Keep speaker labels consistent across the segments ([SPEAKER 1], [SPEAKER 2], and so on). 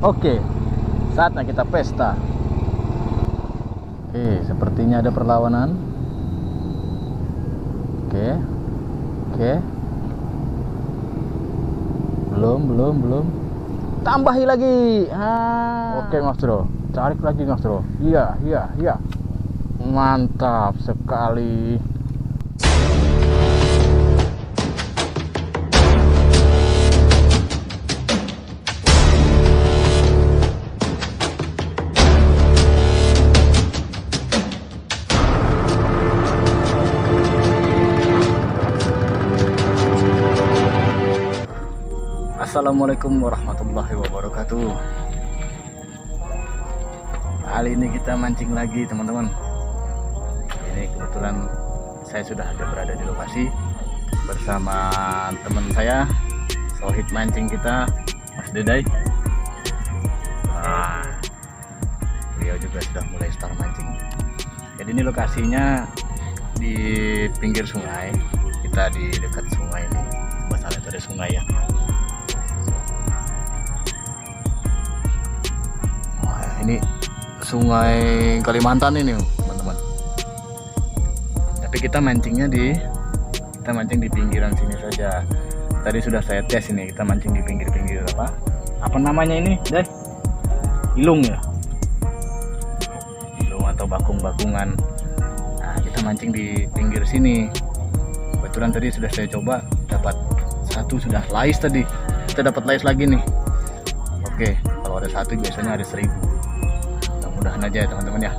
[SPEAKER 1] Oke, saatnya kita pesta. Oke, sepertinya ada perlawanan. Oke, oke. Belum, belum, belum. Tambahi lagi. Ah. Oke, Mas Bro. Tarik lagi, Mas Bro. Iya, iya, iya. Mantap sekali. Assalamualaikum warahmatullahi wabarakatuh. Kali ini kita mancing lagi teman-teman. Ini kebetulan saya sudah ada berada di lokasi Bersama teman saya Sohib mancing kita Mas Dedai. Nah, Beliau juga sudah mulai start mancing. Jadi ini lokasinya di pinggir sungai. Kita di dekat sungai ini Bahasa itu ada sungai ya ini sungai Kalimantan ini, teman-teman. Tapi kita mancingnya di kita mancing di pinggiran sini saja. Tadi sudah saya tes ini, kita mancing di pinggir-pinggir apa? Apa namanya ini, Dan? Ilung ya? Ilung atau bakung-bakungan. Nah, kita mancing di pinggir sini. Kebetulan tadi sudah saya coba dapat satu sudah lais tadi. Kita dapat lais lagi nih. Oke, kalau ada satu biasanya ada seribu. Mudah-mudahan aja ya teman-teman ya.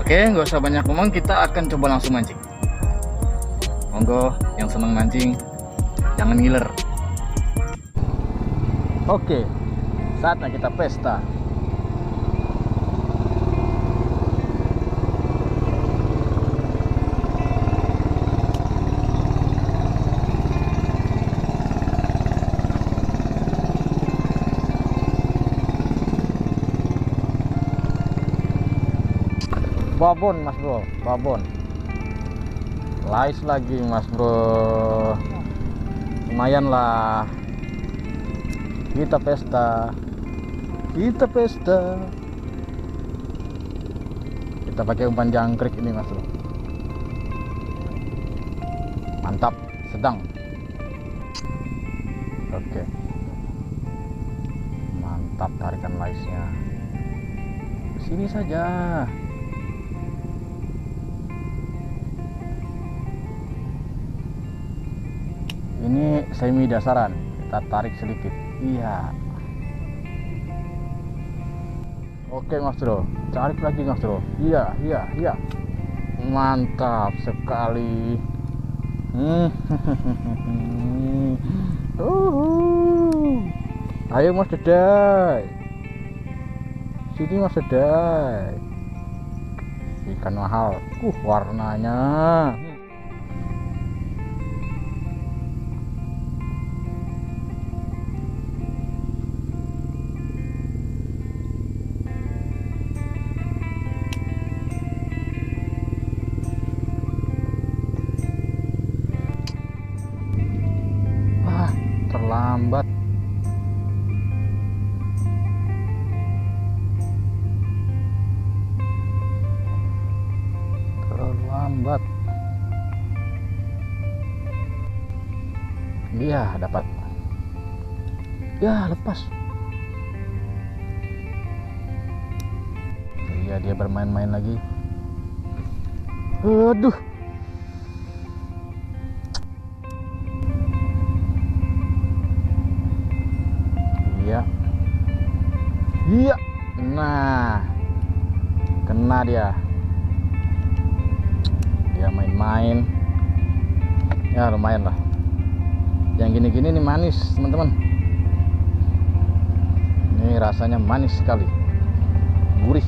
[SPEAKER 1] Oke, nggak usah banyak ngomong, kita akan coba langsung mancing. Monggo yang senang mancing, jangan ngiler. Oke, saatnya kita pesta. Babon mas bro. Babon. Lais lagi mas bro. Lumayan lah. Kita pesta. Kita pesta. Kita pakai umpan jangkrik ini mas bro. Mantap. Sedang. Oke. Mantap tarikan laisnya. Sini saja ini semi dasaran kita tarik sedikit. Iya. Oke mas bro. Tarik lagi mas bro. Iya iya iya. Mantap sekali. Hmm. Uhuh. ayo mas dedai. Sini mas dedai. Ikan mahal. Uh warnanya dapat. Ya, lepas. Iya, dia bermain-main lagi. Aduh. Iya. Iya. Nah. Kena dia. Dia main-main. Ya lumayan lah. Yang gini-gini nih manis, teman-teman. Ini rasanya manis sekali. Gurih.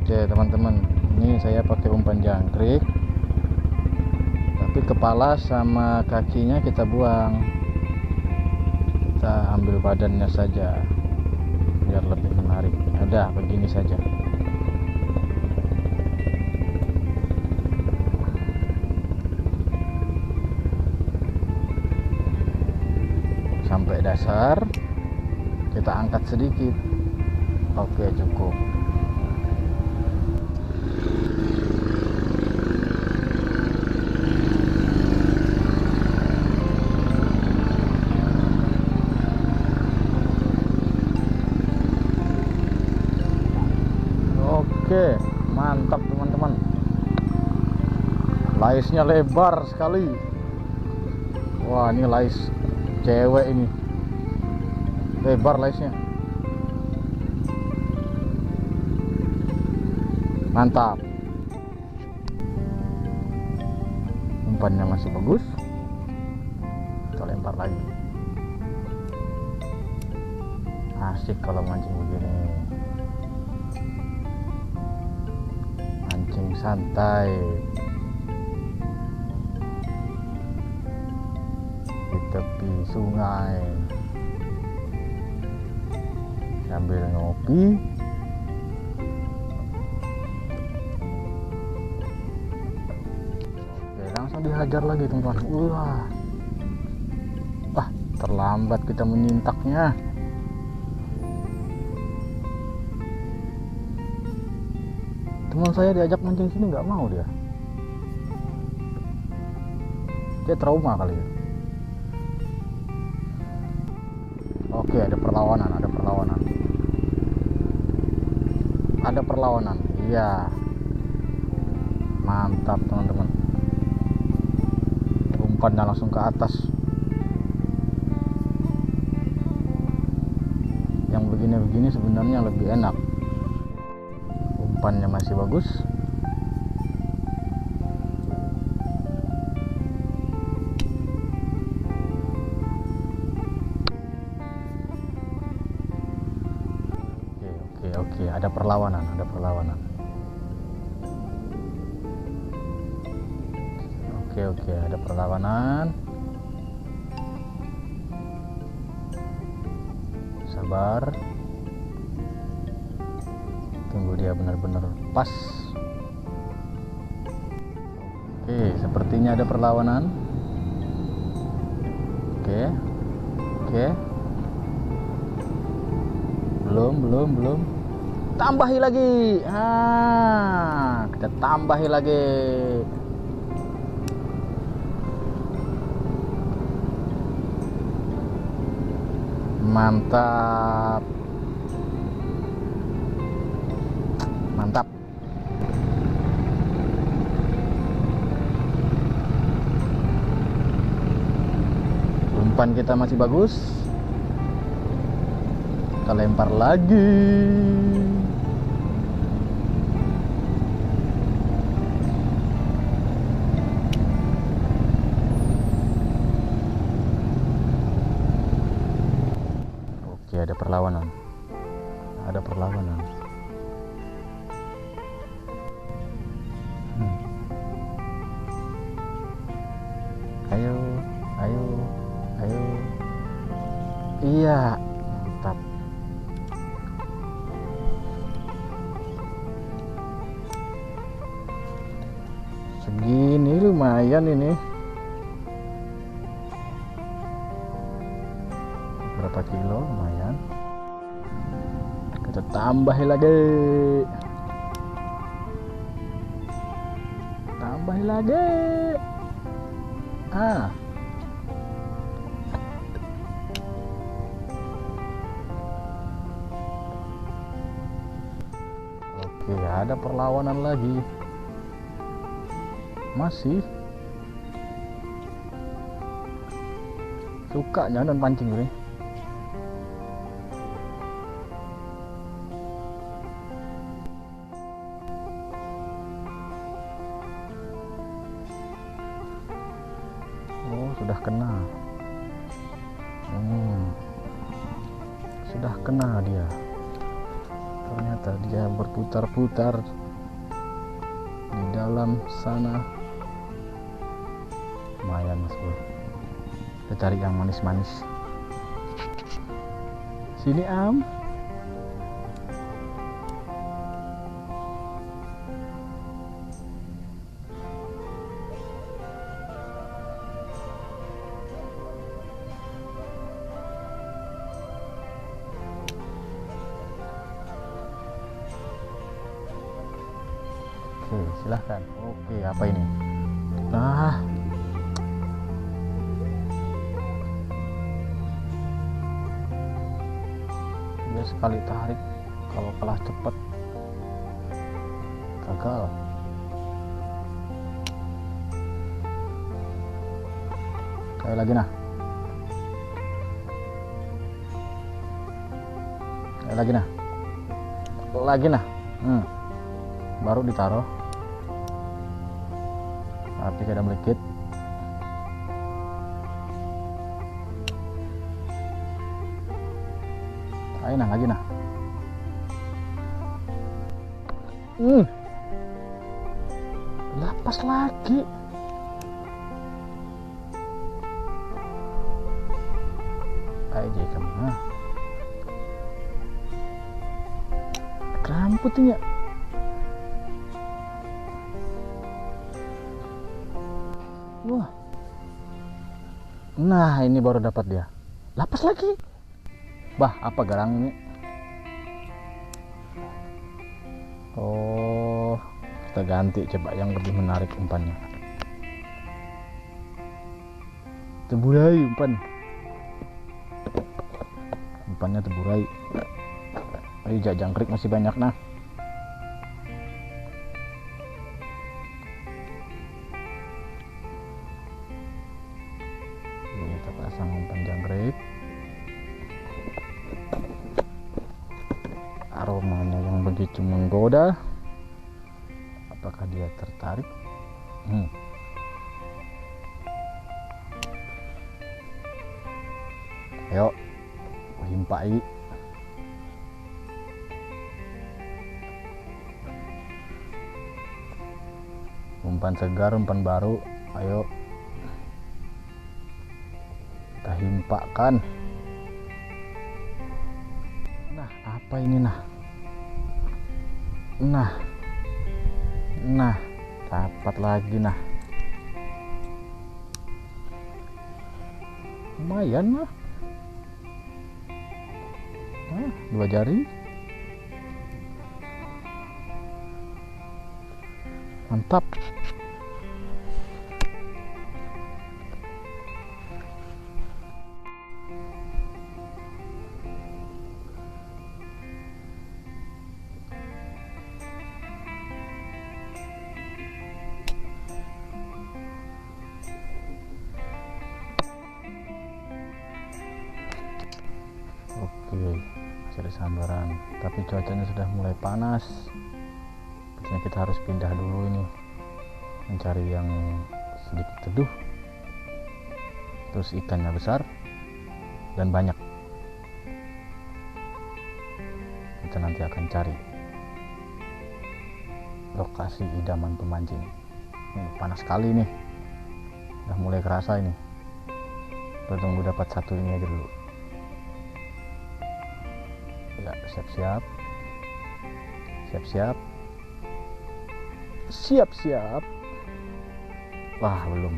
[SPEAKER 1] Oke, teman-teman. Ini saya pakai umpan jangkrik. Tapi kepala sama kakinya kita buang kita ambil badannya saja biar lebih menarik ada begini saja sampai dasar kita angkat sedikit. Oke cukup. Oke mantap teman-teman. Laisnya lebar sekali. Wah ini lais cewek ini. Lebar laisnya. Mantap. Umpannya masih bagus. Kita lempar lagi. Asik kalau mancing begini. Mancing santai tepi sungai. Sambil ngopi. Oke, langsung dihajar lagi teman-teman. Wah. Wah terlambat kita menyintaknya teman saya diajak mancing sini nggak mau dia. Dia trauma kali ya oke ada perlawanan ada perlawanan. Ada perlawanan iya. Mantap teman-teman. Umpannya langsung ke atas. Yang begini-begini sebenarnya lebih enak. Umpannya masih bagus ada perlawanan ada perlawanan. Oke oke ada perlawanan. Sabar. Tunggu dia benar-benar pas. Oke sepertinya ada perlawanan. Oke oke. Belum belum belum tambahi lagi. Ah kita tambahi lagi. Mantap. Mantap. Umpan kita masih bagus. Kita lempar lagi iya. Mantap. Segini lumayan ini. Berapa kilo? Lumayan. Kita tambahin lagi. Tambahin lagi. Ah oke ada perlawanan lagi. Masih. Suka jangan pancing ini berputar-putar di dalam sana. Lumayan mas bro kita cari yang manis-manis. Sini am oke apa ini? Nah dia sekali tarik kalau kalah cepat gagal. Kayak lagi nah. Kayak lagi nah. Lagi nah. Hmm. baru ditaruh api kada melekit ayo nah lagi nah hmm. lapas lagi ayo jadi kamu nah. rambutnya nah ini baru dapat dia. Lapas lagi. Bah apa garang ini? Oh kita ganti coba yang lebih menarik umpannya. Teburai umpan. Umpannya teburai. Ayo jangkrik masih banyak nah apakah dia tertarik? Hmm. ayo himpai umpan segar umpan baru. Ayo. Kita himpakan nah apa ini nah? Nah nah dapat lagi nah. Lumayan lah nah dua jari. Mantap Oke, masih ada sambaran. Tapi cuacanya sudah mulai panas. Sepertinya kita harus pindah dulu ini. Mencari yang sedikit teduh. Terus ikannya besar dan banyak. Kita nanti akan cari lokasi idaman pemancing. Ini panas sekali nih. Udah mulai kerasa ini. Kita tunggu dapat satu ini aja dulu siap-siap. Siap-siap. Siap-siap. Wah belum.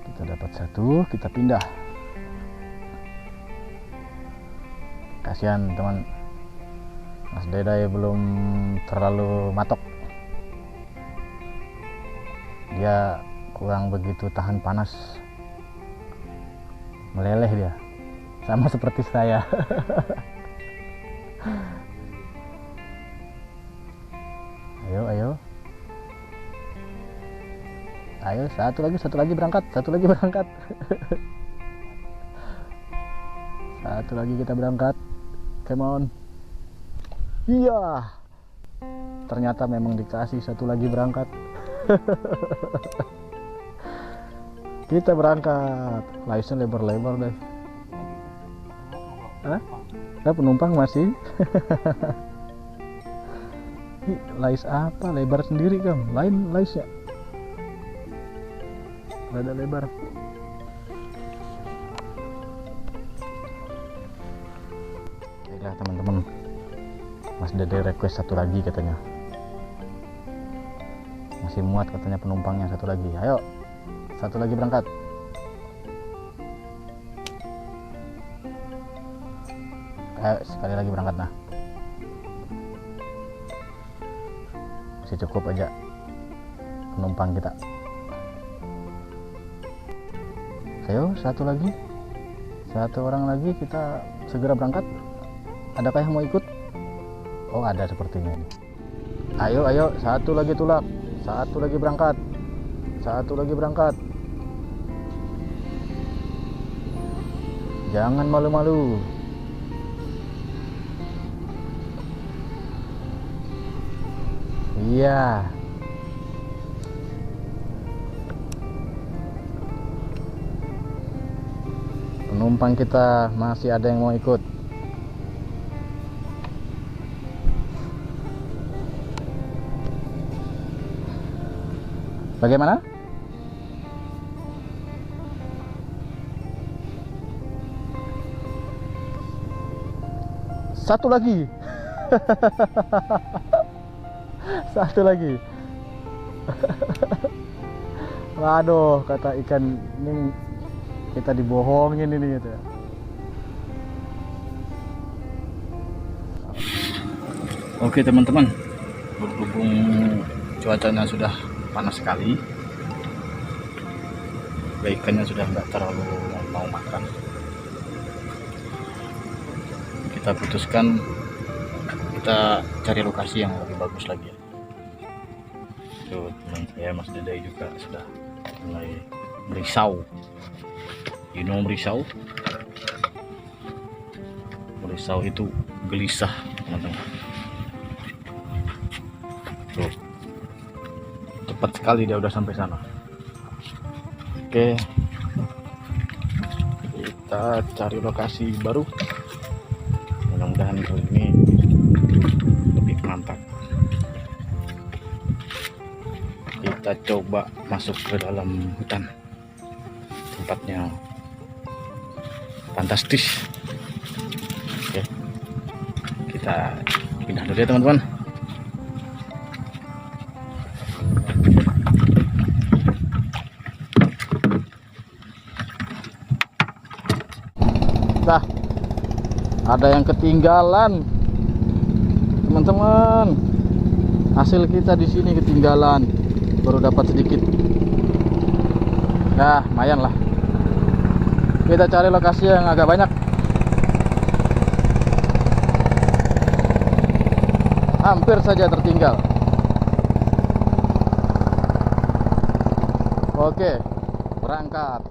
[SPEAKER 1] Kita dapat satu kita pindah. Kasihan teman. Mas Dedai belum terlalu matok. Dia kurang begitu tahan panas meleleh dia. Sama seperti saya. Ayo ayo. Ayo satu lagi satu lagi berangkat satu lagi berangkat. Satu lagi kita berangkat. Come on. Iya. Ternyata memang dikasih satu lagi berangkat kita berangkat. Laisnya lebar-lebar deh Hah? Nah, penumpang masih? Ih, lais apa? Lebar sendiri kan lain laisnya ada lebar Baiklah teman-teman. Mas Dede request satu lagi katanya. Masih muat katanya penumpangnya satu lagi. Ayo satu lagi berangkat. Ayo sekali lagi berangkat nah. Masih cukup aja penumpang kita. Ayo satu lagi. Satu orang lagi kita segera berangkat. Adakah yang mau ikut? Oh ada sepertinya ini. Ayo ayo satu lagi tulak satu lagi berangkat. Satu lagi berangkat jangan malu-malu. Iya. Penumpang kita masih ada yang mau ikut. Bagaimana satu lagi. Satu lagi. Waduh kata ikan ini kita dibohongin ini gitu ya. Oke teman-teman. Berhubung cuacanya sudah panas sekali ya ikannya sudah nggak terlalu mau makan kita putuskan kita cari lokasi yang lebih bagus lagi. Tuh teman saya Mas Dedai juga sudah mulai merisau. You know merisau? Merisau itu gelisah teman-teman. Tuh. Cepat sekali dia udah sampai sana. Oke. Kita cari lokasi baru kali ini lebih mantap. Kita coba masuk ke dalam hutan. Tempatnya fantastis. Oke. Kita pindah dulu ya teman-teman. Nah, ada yang ketinggalan, teman-teman. Hasil kita di sini ketinggalan, baru dapat sedikit. Ya, lumayan lah. Kita cari lokasi yang agak banyak. Hampir saja tertinggal. Oke, berangkat.